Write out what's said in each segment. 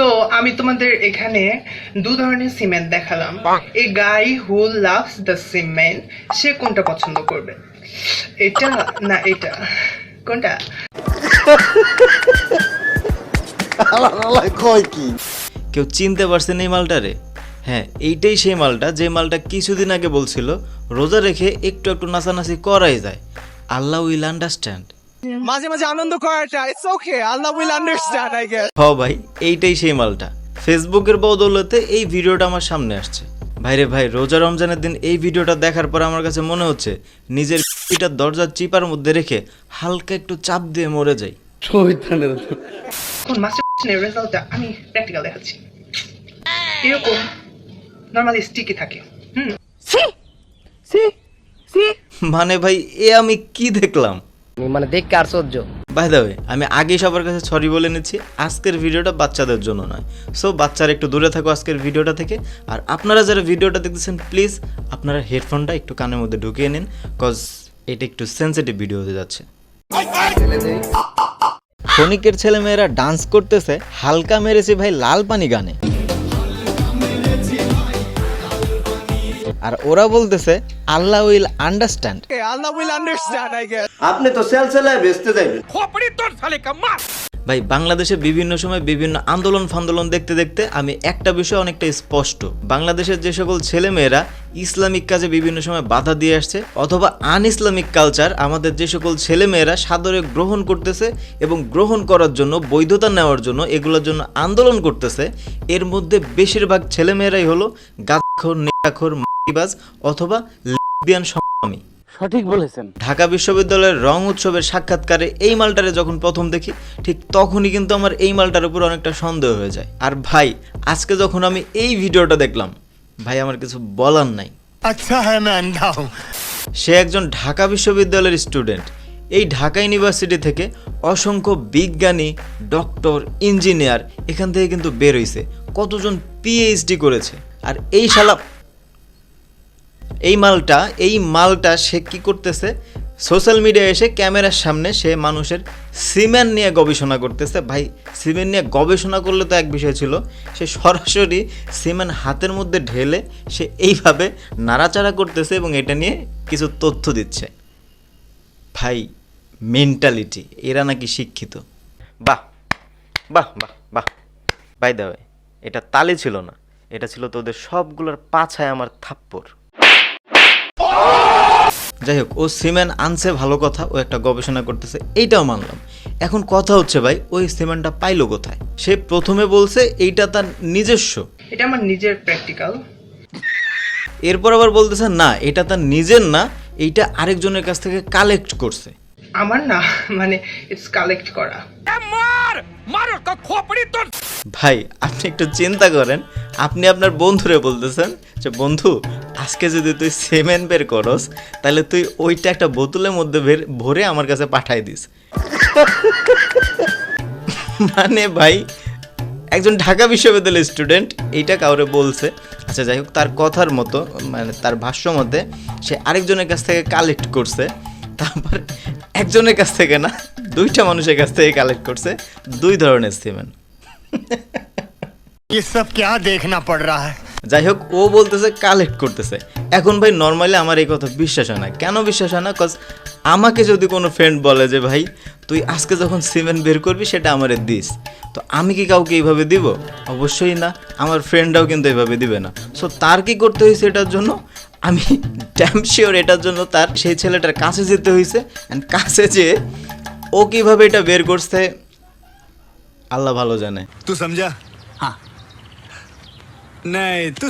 So আমি তোমাদের এখানে দু ধরনের সিমেন্ট দেখালাম। A guy who loves the cement সে কোনটা পছন্দ করবে? এটা না এটা। কোনটা? কয় কি? কেউ চিনতে পারছেন এই মালটারে হ্যাঁ এইটাই সেই মালটা যে মালটা কিছুদিন আগে বলছিল রোজা রেখে একটু একটু নাচানাচি করাই যায়। Allah will understand. মাঝে মাঝে আনন্দ করাটা it's okay Allah will understand I guess হ ভাই এইটাই সেই মালটা। ফেসবুকের বদৌলতে এই ভিডিওটা আমার সামনে আসছে। ভাইরে ভাই রোজা রমজানের দিন এই ভিডিওটা দেখার পর আমার কাছে মনে হচ্ছে নিজের পিটার দরজার চিপার মধ্যে রেখে হালকা একটু চাপ দিয়ে মরে যাই। এখন মাস্টার রেজাল্টটা আমি প্র্যাকটিক্যাল দেখাচ্ছি। এরকম নর্মালি স্টিকি থাকে। হুম। মানে ভাই এ আমি কি দেখলাম? মানে দেখকে আশ্চর্য। বাই দা ওয়ে আমি আগেই সবার কাছে সরি বলে নিচ্ছি আজকের ভিডিওটা বাচ্চাদের জন্য নয়। সো বাচ্চারা একটু দূরে থাকো আজকের ভিডিওটা থেকে। আর আপনারা যারা ভিডিওটা দেখতেছেন প্লিজ আপনারা হেডফোনটা একটু কানের মধ্যে ঢুকিয়ে নিন কজ এটা একটু সেন্সিটিভ ভিডিও হতে যাচ্ছে। ক্ষণিকের ছেলেমেয়েরা ডান্স করতেছে হালকা মেরেছে ভাই লাল পানি গানে। আর ওরা বলতেছে Allah will understand. Allah will understand I guess আপনি তো সেল সেলায় বেচতে যাইবেন। ভাই বাংলাদেশে বিভিন্ন সময় বিভিন্ন আন্দোলন ফান্দোলন দেখতে দেখতে আমি একটা বিষয় অনেকটা স্পষ্ট। বাংলাদেশের যে সকল ছেলেমেয়েরা ইসলামিক কাজে বিভিন্ন সময় বাধা দিয়ে আসছে অথবা আন ইসলামিক কালচার আমাদের যে সকল ছেলেমেয়েরা সাদরে গ্রহণ করতেছে এবং গ্রহণ করার জন্য বৈধতা নেওয়ার জন্য এগুলোর জন্য আন্দোলন করতেছে এর মধ্যে বেশিরভাগ ছেলেমেয়েরাই হলো গাখর নেকাখর বাজ অথবা লেসবিয়ান সংগ্রামী সঠিক বলেছেন। ঢাকা বিশ্ববিদ্যালয়ের রং উৎসবের সাক্ষাৎকারে এই মালটারে যখন প্রথম দেখি ঠিক তখনই কিন্তু আমার এই মালটার উপর অনেকটা সন্দেহ হয়ে যায়। আর ভাই আজকে যখন আমি এই ভিডিওটা দেখলাম ভাই আমার কিছু বলার নাই। আচ্ছা হ্যাঁ সে একজন ঢাকা বিশ্ববিদ্যালয়ের স্টুডেন্ট। এই ঢাকা ইউনিভার্সিটি থেকে অসংখ্য বিজ্ঞানী ডক্টর ইঞ্জিনিয়ার এখান থেকে কিন্তু বের হয়েছে কতজন পিএইচডি করেছে। আর এই শালা এই মালটা এই মালটা সে কি করতেছে? সোশ্যাল মিডিয়ায় এসে ক্যামেরার সামনে সে মানুষের সিমেন্ট নিয়ে গবেষণা করতেছে। ভাই, সিমেন্ট নিয়ে গবেষণা করলে তো এক বিষয় ছিল, সে সরাসরি সিমেন্ট হাতের মধ্যে ঢেলে সে এইভাবে নাড়াচাড়া করতেছে এবং এটা নিয়ে কিছু তথ্য দিচ্ছে। ভাই মেন্টালিটি এরা নাকি শিক্ষিত। বাহ বাহ বাহ বাহ। বাই দা এটা তালে ছিল না, এটা ছিল তোদের সবগুলোর পাছায় আমার থাপ্পড়। যাই হোক ও সিমেন্ট আনছে ভালো কথা ও একটা গবেষণা করতেছে এইটাও মানলাম। এখন কথা হচ্ছে ভাই ওই সিমেন্টটা পাইলো কোথায়? সে প্রথমে বলছে এইটা তার নিজস্ব। এটা আমার নিজের প্র্যাকটিক্যাল এরপর আবার বলতেছে না এটা তার নিজের না এইটা আরেকজনের কাছ থেকে কালেক্ট করছে। আমার না মানে ইটস কালেক্ট করা। ভাই আপনি একটু চিন্তা করেন আপনি আপনার বন্ধুরে বলতেছেন যে বন্ধু আজকে যদি তুই সিমেন্ট বের করস তাহলে তুই ওইটা একটা বোতলের মধ্যে বের ভরে আমার কাছে পাঠাই দিস মানে ভাই একজন ঢাকা বিশ্ববিদ্যালয়ের স্টুডেন্ট এইটা কাউরে বলছে আচ্ছা যাই হোক তার কথার মতো মানে তার ভাষ্য মতে সে আরেকজনের কাছ থেকে কালেক্ট করছে তারপর একজনের কাছ থেকে না দুইটা মানুষের কাছ থেকে কালেক্ট করছে দুই ধরনের সিমেন্ট ये सब क्या देखना पड़ रहा है যাই হোক ও বলতেছে কালেক্ট করতেছে। এখন ভাই নর্মালি আমার এই কথা বিশ্বাস হয় না। কেন বিশ্বাস হয় না? কজ আমাকে যদি কোনো ফ্রেন্ড বলে যে ভাই তুই আজকে যখন সিমেন্ট বের করবি সেটা আমার দিস। তো আমি কি কাউকে এইভাবে দিব? অবশ্যই না। আমার ফ্রেন্ডরাও কিন্তু এইভাবে দিবে না। সো তার কি করতে হয়েছে এটার জন্য? আমি ড্যাম শিওর এটার জন্য তার সেই ছেলেটার কাছে যেতে হয়েছে। অ্যান্ড কাছে যেয়ে ও কীভাবে এটা বের করছে আল্লাহ ভালো জানে। তুই সমঝা? হ্যাঁ।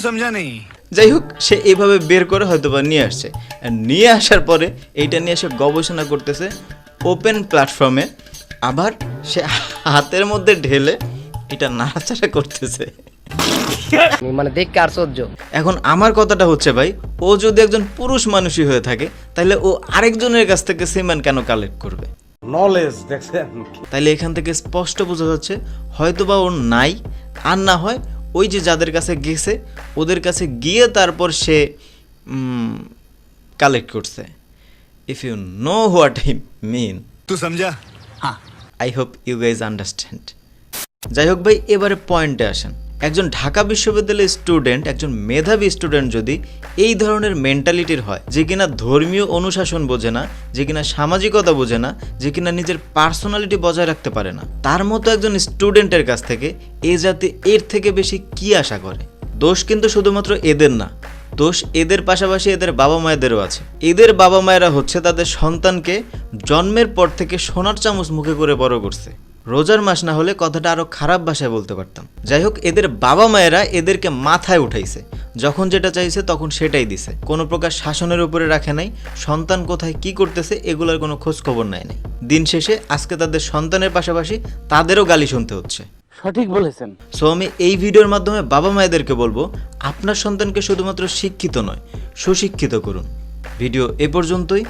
সমঝা নেই। যাই হোক সে এভাবে বের করে হয়তো বা নিয়ে আসছে। নিয়ে আসার পরে এইটা নিয়ে সে গবেষণা করতেছে ওপেন প্ল্যাটফর্মে আবার সে হাতের মধ্যে ঢেলে এটা নাড়াচাড়া করতেছে। মানে এখন আমার কথাটা হচ্ছে ভাই ও যদি একজন পুরুষ মানুষই হয়ে থাকে তাহলে ও আরেকজনের কাছ থেকে সিমেন্ট কেন কালেক্ট করবে? নলেজ দেখছেন? তাহলে এখান থেকে স্পষ্ট বোঝা যাচ্ছে হয়তোবা ওর নাই আর না হয় ওই যে যাদের কাছে গেছে ওদের কাছে গিয়ে তারপর সে কালেক্ট করছে। If you know what he mean তু সমঝা I hope you guys understand যাই হোক ভাই এবারে পয়েন্টে আসেন। একজন ঢাকা বিশ্ববিদ্যালয়ের স্টুডেন্ট একজন মেধাবী স্টুডেন্ট যদি এই ধরনের মেন্টালিটির হয়, যে কিনা ধর্মীয় অনুশাসন বোঝে না, যে কিনা সামাজিকতা বোঝে না, যে কিনা নিজের পার্সোনালিটি বজায় রাখতে পারে না, তার মতো একজন স্টুডেন্টের কাছ থেকে এ জাতি এর থেকে বেশি কি আশা করে? দোষ কিন্তু শুধুমাত্র এদের না, দোষ এদের পাশাপাশি এদের বাবা মায়েদেরও আছে। এদের বাবা মায়েরা হচ্ছে তাদের সন্তানকে জন্মের পর থেকে সোনার চামচ মুখে করে বড় করছে। রোজার মাস না হলে কথাটা আরও খারাপ ভাষায় বলতে পারতাম। যাই হোক এদের বাবা মায়েরা এদেরকে মাথায় উঠাইছে। যখন যেটা চাইছে তখন সেটাই দিছে। কোনো প্রকার শাসনের উপরে রাখে নাই। সন্তান কোথায় কি করতেছে এগুলোর কোনো খোঁজ খবর নেয় নাই। দিন শেষে আজকে তাদের সন্তানের পাশাপাশি তাদেরও গালি শুনতে হচ্ছে। সঠিক বলেছেন। সো আমি এই ভিডিওর মাধ্যমে বাবা মায়েদেরকে বলব আপনার সন্তানকে শুধুমাত্র শিক্ষিত নয় সুশিক্ষিত করুন। ভিডিও এ পর্যন্তই।